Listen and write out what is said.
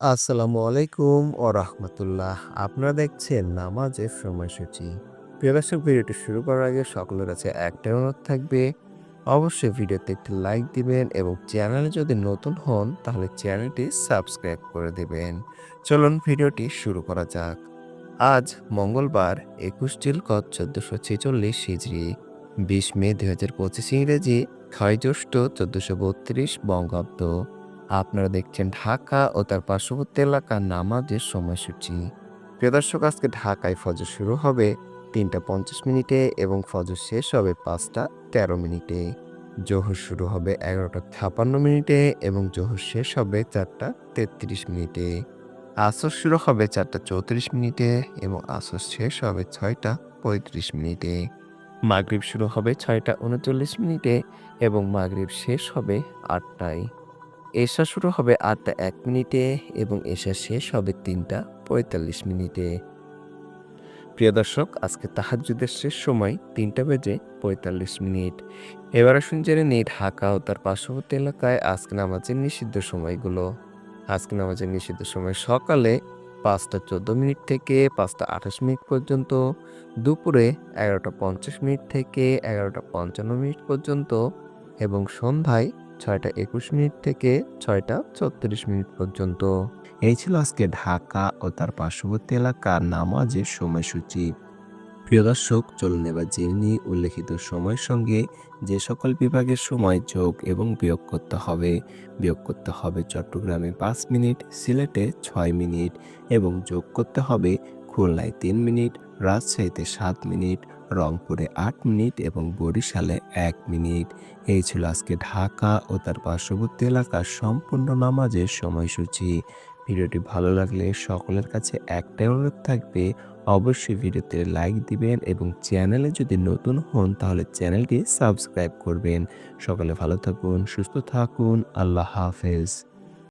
আসসালামু আলাইকুম ও রাহমাতুল্লাহ। আপনারা দেখছেন নামাজের সময়সূচি। প্রিয় দর্শক ভিডিওটি শুরু করার আগে সকলের কাছে একটাই অনুরোধ থাকবে, অবশ্যই ভিডিওতে একটি লাইক দিবেন এবং চ্যানেলে যদি নতুন হন তাহলে চ্যানেলটি সাবস্ক্রাইব করে দেবেন চলুন ভিডিওটি শুরু করা যাক। আজ মঙ্গলবার একুশ জিলকদ চোদ্দশো ছেচল্লিশ হিজরি বিশ মে দুই হাজার পঁচিশ ইংরেজি ছয় জ্যৈষ্ঠ চোদ্দশো বত্রিশ বঙ্গাব্দ আপনারা দেখছেন ঢাকা ও তার পার্শ্ববর্তী এলাকার নামাজের সময়সূচি। প্রিয় দর্শক, আজকে ঢাকায় ফজর শুরু হবে তিনটা পঞ্চাশ মিনিটে এবং ফজর শেষ হবে পাঁচটা তেরো মিনিটে। জোহর শুরু হবে এগারোটা ছাপান্ন মিনিটে এবং জোহর শেষ হবে চারটা তেত্রিশ মিনিটে। আসর শুরু হবে চারটা চৌত্রিশ মিনিটে এবং আসর শেষ হবে ছয়টা পঁয়ত্রিশ মিনিটে। মাগরিব শুরু হবে ছয়টা উনচল্লিশ মিনিটে এবং মাগরিব শেষ হবে আটটায়। এশা শুরু হবে আটটা এক মিনিটে এবং এশা শেষ হবে তিনটা পঁয়তাল্লিশ মিনিটে। প্রিয় দর্শক, আজকে তাহাজ্জুদের শেষ সময় তিনটা বেজে পঁয়তাল্লিশ মিনিট। এবার আসুন জেনে নিই ঢাকা ও তার পার্শ্ববর্তী এলাকায় আজকে নামাজের নিষিদ্ধ সময়গুলো। আজকে নামাজের নিষিদ্ধ সময় সকালে পাঁচটা চোদ্দ মিনিট থেকে পাঁচটা আঠাশ মিনিট পর্যন্ত, দুপুরে এগারোটা পঞ্চাশ মিনিট থেকে এগারোটা পঞ্চান্ন মিনিট পর্যন্ত এবং সন্ধ্যায় ছয়টা একুশ মিনিট থেকে ছয়টা ছত্রিশ মিনিট পর্যন্ত। এই ছিল আজকে ঢাকা ও তার পার্শ্ববর্তী এলাকার নামাজের সময়সূচি। প্রিয় দর্শক, চলুন এবার জেনে নিই উল্লেখিত সময়ের সঙ্গে যে সকল বিভাগের সময় যোগ এবং বিয়োগ করতে হবে। বিয়োগ করতে হবে চট্টগ্রামে পাঁচ মিনিট, সিলেটে ছয় মিনিট এবং যোগ করতে হবে খুলনায় তিন মিনিট, রাজশাহীতে সাত মিনিট রংপুরে আট মিনিট এবং বরিশালে এক মিনিট। এই ছিল আজকে ঢাকা ও তার পার্শ্ববর্তী এলাকার সম্পূর্ণ নামাজের সময়সূচি। ভিডিওটি ভালো লাগলে সকলের কাছে একটাই অনুরোধ থাকবে, অবশ্যই ভিডিওতে লাইক দিবেন এবং চ্যানেলে যদি নতুন হন তাহলে চ্যানেলটি সাবস্ক্রাইব করবেন। সকলে ভালো থাকুন, সুস্থ থাকুন, আল্লাহ হাফেজ।